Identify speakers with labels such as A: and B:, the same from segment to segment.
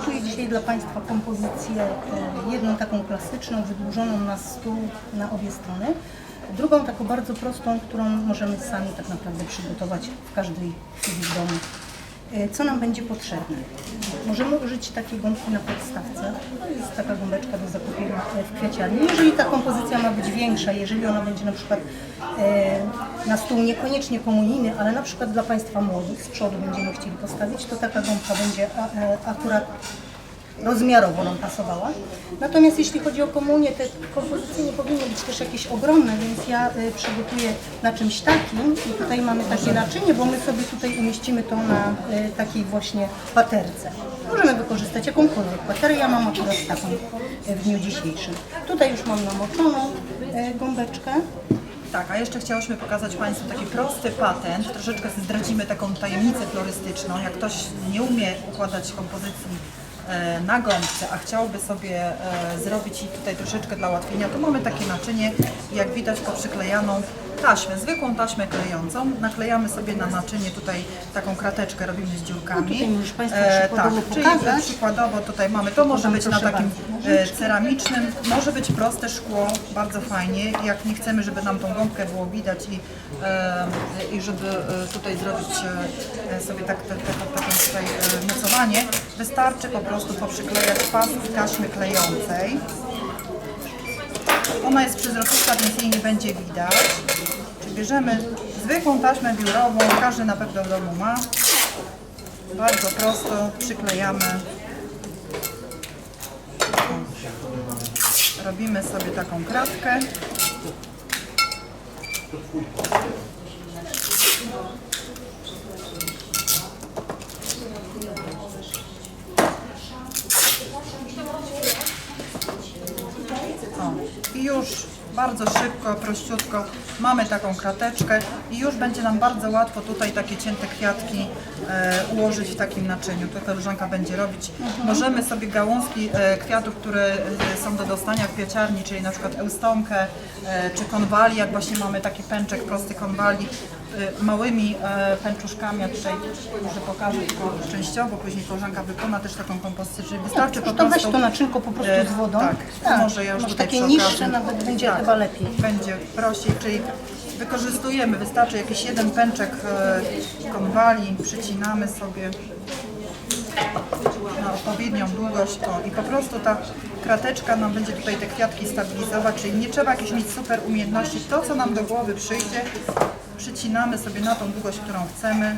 A: Przygotuję dzisiaj dla Państwa kompozycję, jedną taką klasyczną, wydłużoną na stół na obie strony, drugą taką bardzo prostą, którą możemy sami tak naprawdę przygotować w każdej chwili w domu. E, Co nam będzie potrzebne? Możemy użyć takiej gąbki na podstawce. To jest taka gąbeczka do zakupienia w kwieciarni. Jeżeli ta kompozycja ma być większa, jeżeli ona będzie na przykład e, na stół niekoniecznie komunijny, ale na przykład dla Państwa młodych z przodu będziemy chcieli postawić, to taka gąbka będzie e, akurat rozmiarowo nam pasowała. Natomiast jeśli chodzi o komunię, te kompozycje nie powinny być też jakieś ogromne, więc ja y, przygotuję na czymś takim i tutaj mamy takie naczynie, bo my sobie tutaj umieścimy to na y, takiej właśnie paterce. Możemy wykorzystać jakąkolwiek paterę, ja mam akurat taką y, w dniu dzisiejszym. Tutaj już mam namoczoną y, gąbeczkę.
B: Tak, a jeszcze chciałyśmy pokazać Państwu taki prosty patent. Troszeczkę zdradzimy taką tajemnicę florystyczną. Jak ktoś nie umie układać kompozycji na gąbce, a chciałby sobie e, zrobić i tutaj troszeczkę dla ułatwienia, to mamy takie naczynie, jak widać poprzyklejaną taśmę, zwykłą taśmę klejącą. Naklejamy sobie na naczynie tutaj taką krateczkę, robimy z dziurkami.
A: No tutaj możesz Państwu
B: tak,
A: przykładowo
B: czyli
A: pokazać.
B: przykładowo tutaj mamy, to może być na
A: proszę
B: takim e, ceramicznym, może być proste szkło, bardzo fajnie. Jak nie chcemy, żeby nam tą gąbkę było widać i, e, i żeby e, tutaj zrobić e, sobie tak, tak, tak, takie tutaj e, mocowanie, wystarczy po prostu poprzyklejać paski taśmy klejącej. Ona jest przezroczysta, więc jej nie będzie widać. Bierzemy zwykłą taśmę biurową, każdy na pewno w domu ma. Bardzo prosto przyklejamy. Robimy sobie taką kratkę. O, I już bardzo szybko, prościutko mamy taką krateczkę i już będzie nam bardzo łatwo tutaj takie cięte kwiatki e, ułożyć w takim naczyniu. To koleżanka będzie robić. Możemy sobie gałązki e, kwiatów, które e, są do dostania w kwieciarni, czyli na przykład eustonkę e, czy konwali, jak właśnie mamy taki pęczek prosty konwali, małymi e, pęczuszkami, ja tutaj może pokażę tylko częściowo, później koleżanka wykona też taką kompozycję, czyli wystarczy po
A: To weź
B: prostu
A: to naczynko po prostu z wodą.
B: Tak, to może ja już
A: masz
B: tutaj
A: takie niższe, nawet będzie
B: tak,
A: chyba lepiej.
B: Będzie prościej, czyli wykorzystujemy, wystarczy jakiś jeden pęczek konwali, przycinamy sobie na odpowiednią długość o, i po prostu ta krateczka nam będzie tutaj te kwiatki stabilizować, czyli nie trzeba jakichś mieć super umiejętności. To, co nam do głowy przyjdzie, przycinamy sobie na tą długość, którą chcemy,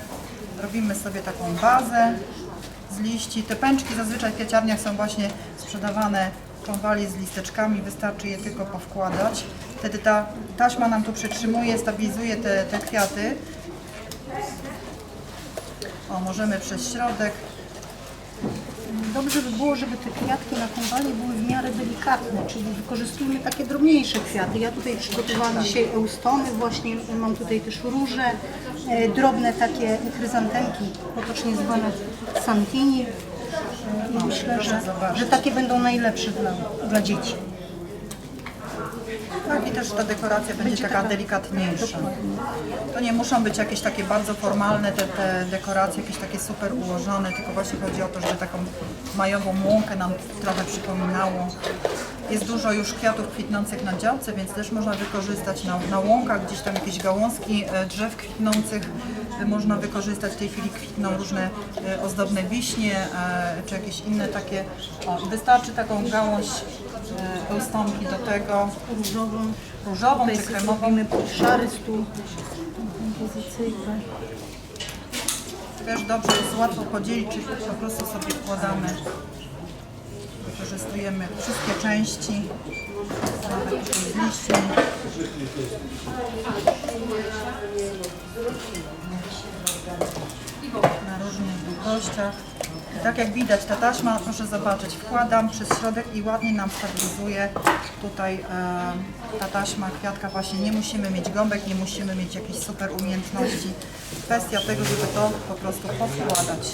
B: robimy sobie taką bazę z liści. Te pęczki zazwyczaj w kwieciarniach są właśnie sprzedawane konwali z listeczkami, wystarczy je tylko powkładać. Wtedy ta taśma nam tu przytrzymuje, stabilizuje te, te kwiaty. O, możemy przez środek.
A: Dobrze by było, żeby te kwiatki na konwali były w miarę delikatne, czyli wykorzystujmy takie drobniejsze kwiaty. Ja tutaj przygotowałam dzisiaj eustony, właśnie mam tutaj też róże, e, drobne takie chryzantemki, potocznie zwane santini. E, I myślę, że, że takie będą najlepsze dla, dla dzieci.
B: Tak, i też ta dekoracja będzie, taka, delikatniejsza. To nie muszą być jakieś takie bardzo formalne te, te dekoracje, jakieś takie super ułożone, tylko właśnie chodzi o to, żeby taką majową łąkę nam trochę przypominało. Jest dużo już kwiatów kwitnących na działce, więc też można wykorzystać na, na łąkach, gdzieś tam jakieś gałązki e, drzew kwitnących e, można wykorzystać. W tej chwili kwitną różne e, ozdobne wiśnie, czy jakieś inne takie. O, wystarczy taką gałąź eustonki do tego,
A: Różową,
B: różową czy kremową.
A: robimy szary stół kompozycyjny.
B: Też dobrze jest łatwo podzielić, czy po prostu sobie wkładamy. Wykorzystujemy wszystkie części, nawet tutaj z liści. Na różnych długościach. Tak jak widać, ta taśma, proszę zobaczyć, wkładam przez środek i ładnie nam stabilizuje tutaj e, ta taśma, kwiatka właśnie, nie musimy mieć gąbek, nie musimy mieć jakichś super umiejętności. Kwestia tego, żeby to po prostu powkładać.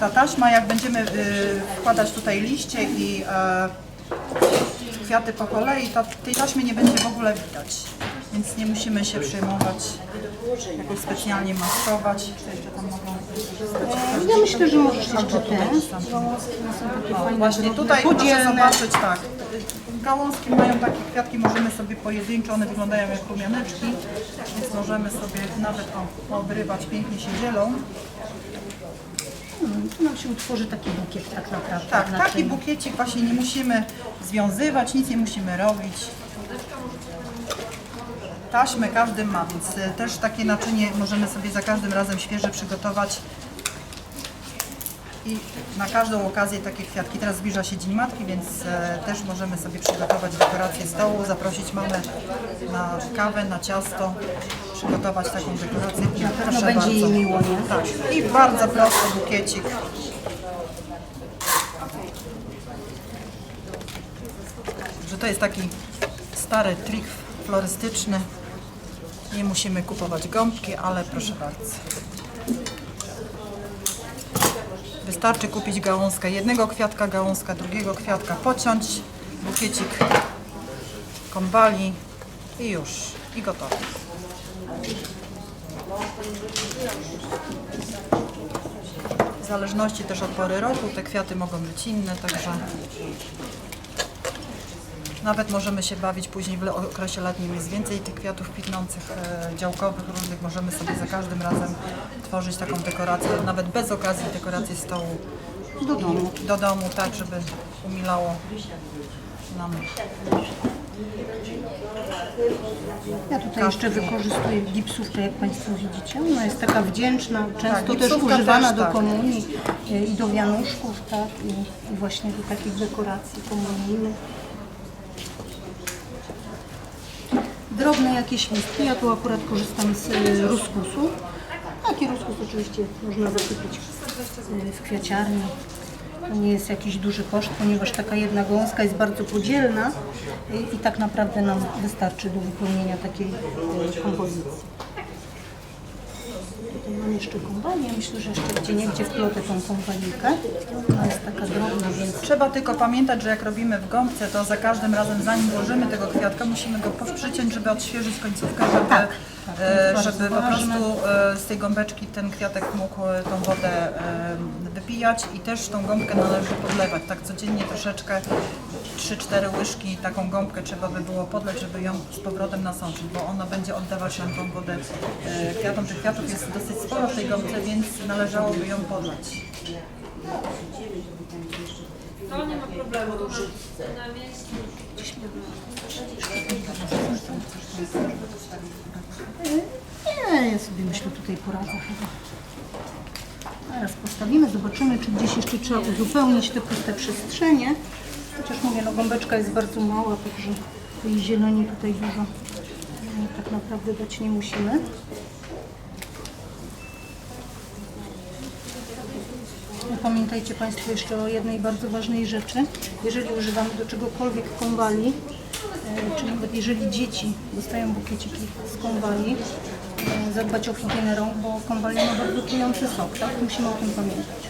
B: Ta taśma, jak będziemy y, wkładać tutaj liście i e, kwiaty po kolei, to tej taśmy nie będzie w ogóle widać, więc nie musimy się przejmować jakoś specjalnie maskować. Co jeszcze tam mogą wykorzystać?
A: Ja myślę, że możesz jeszcze ten.
B: następny.
A: Gałązki są takie
B: O,
A: fajne,
B: właśnie tutaj proszę zobaczyć, tak. Gałązki mają takie kwiatki, możemy sobie pojedynczo, one wyglądają jak rumianeczki, więc możemy sobie nawet o, poobrywać, pięknie się dzielą.
A: Hmm, Tu nam się utworzy taki bukiet tak naprawdę.
B: Tak, taki bukiecik właśnie nie musimy związywać, nic nie musimy robić. Taśmy każdy ma, więc e, też takie naczynie możemy sobie za każdym razem świeże przygotować. I na każdą okazję takie kwiatki. Teraz zbliża się Dzień Matki, więc e, też możemy sobie przygotować dekorację stołu, zaprosić mamę na kawę, na ciasto, przygotować taką dekorację. I
A: Na pewno
B: proszę
A: będzie jej
B: bardzo.
A: miło, nie?
B: Tak. I bardzo prosty bukiecik. Że to jest taki stary trik florystyczny. Nie musimy kupować gąbki, ale proszę bardzo. Wystarczy kupić gałązkę jednego kwiatka, gałązka drugiego kwiatka, pociąć, bukiecik kąbali i już, i gotowe. W zależności też od pory roku te kwiaty mogą być inne, także nawet możemy się bawić później w okresie letnim jest więcej tych kwiatów kwitnących, e, działkowych różnych, możemy sobie za każdym razem tworzyć taką dekorację, nawet bez okazji dekorację stołu
A: Do domu.
B: do domu, tak żeby umilało nam.
A: Ja tutaj jeszcze wykorzystuję gipsówkę, jak Państwo widzicie. Ona jest taka wdzięczna, często
B: Tak,
A: też używana
B: też,
A: do
B: tak.
A: komunii e, i do wianuszków, tak, i, i właśnie do takich dekoracji komunijnych. Drobne jakieś listki, ja tu akurat korzystam z e, ruskusu. Taki ruskus oczywiście można zakupić e, w kwiaciarni. To nie jest jakiś duży koszt, ponieważ taka jedna gąska jest bardzo podzielna i, i tak naprawdę nam wystarczy do wypełnienia takiej kompozycji. Tutaj mam jeszcze kąpanię, myślę, że jeszcze gdzie niegdzie wplotę tą kąpanikę. Ona jest taka drobna, więc
B: Trzeba tylko pamiętać, że jak robimy w gąbce, to za każdym razem zanim włożymy tego kwiatka, musimy go przyciąć, żeby odświeżyć końcówkę, żeby,
A: Tak, tak, to
B: e,
A: jest
B: żeby
A: bardzo
B: po
A: ważne.
B: prostu e, z tej gąbeczki ten kwiatek mógł e, tą wodę e, wypijać i też tą gąbkę należy podlewać. Tak codziennie troszeczkę 3-4 łyżki taką gąbkę trzeba by było podleć, żeby ją z powrotem nasączyć, bo ona będzie oddawać nam tą wodę e, kwiatom. Tych kwiatów jest dosyć sporo w tej gąbce, więc należałoby ją podlać.
C: To nie ma problemu, to na miejscu.
A: nie, ja sobie myślę tutaj poradzę chyba. Teraz postawimy, zobaczymy, czy gdzieś jeszcze trzeba uzupełnić te puste przestrzenie. Chociaż mówię, no gąbeczka jest bardzo mała, także tej zieloni tutaj dużo e, tak naprawdę dać nie musimy. Pamiętajcie Państwo jeszcze o jednej bardzo ważnej rzeczy. Jeżeli używamy do czegokolwiek kąbali, e, czy nawet jeżeli dzieci dostają bukieciki z kąbali, e, zadbać o higienę rąk, bo kąbali ma bardzo trujący sok, tak? Musimy o tym pamiętać.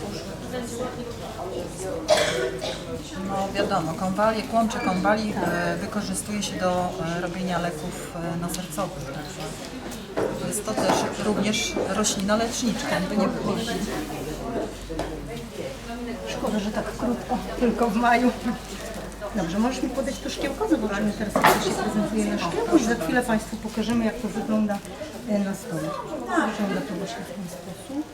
B: No wiadomo, kąbali, kłącze kąbali e, wykorzystuje się do robienia leków nasercowych. Także jest to też również roślina lecznicza, jakby nie było.
A: Szkoda, że tak krótko, tylko w maju. Dobrze, możesz mi podać to szkiełko? Zobaczymy teraz, jak to się prezentuje na szkiełku i za chwilę Państwu pokażemy, jak to wygląda e, na stole. Wygląda to właśnie w ten sposób.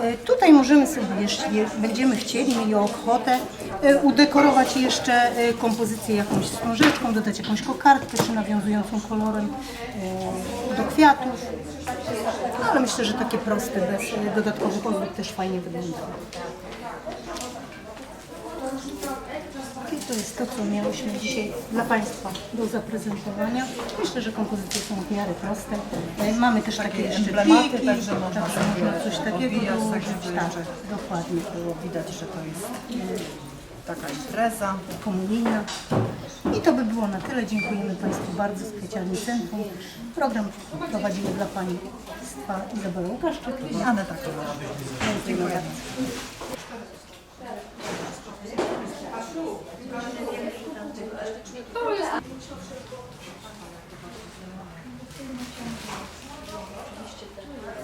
A: E, Tutaj możemy sobie, jeśli będziemy chcieli, mieli ochotę, e, udekorować jeszcze kompozycję jakąś wstążeczką, dodać jakąś kokardkę, czy nawiązującą kolorem do kwiatów. No, ale myślę, że takie proste, bez dodatkowych ozdób też fajnie wyglądają. I to jest to, co miałyśmy dzisiaj dla Państwa do zaprezentowania. Myślę, że kompozycje są w miarę proste. E, Mamy też takie,
B: Takie
A: jeszcze
B: emblematy,
A: pliki,
B: także można
A: także
B: sobie
A: można coś takiego
B: tak
A: dołożyć. Tak, dokładnie.
B: Było widać, że to jest taka impreza.
A: Komunijna. I to by było na tyle. Dziękujemy Państwu bardzo z Kwieciarni Centrum. Program prowadziły dla Państwa Izabela Łukaszczyk i
B: Aneta Kolarz.
A: Dziękuję.
C: Się te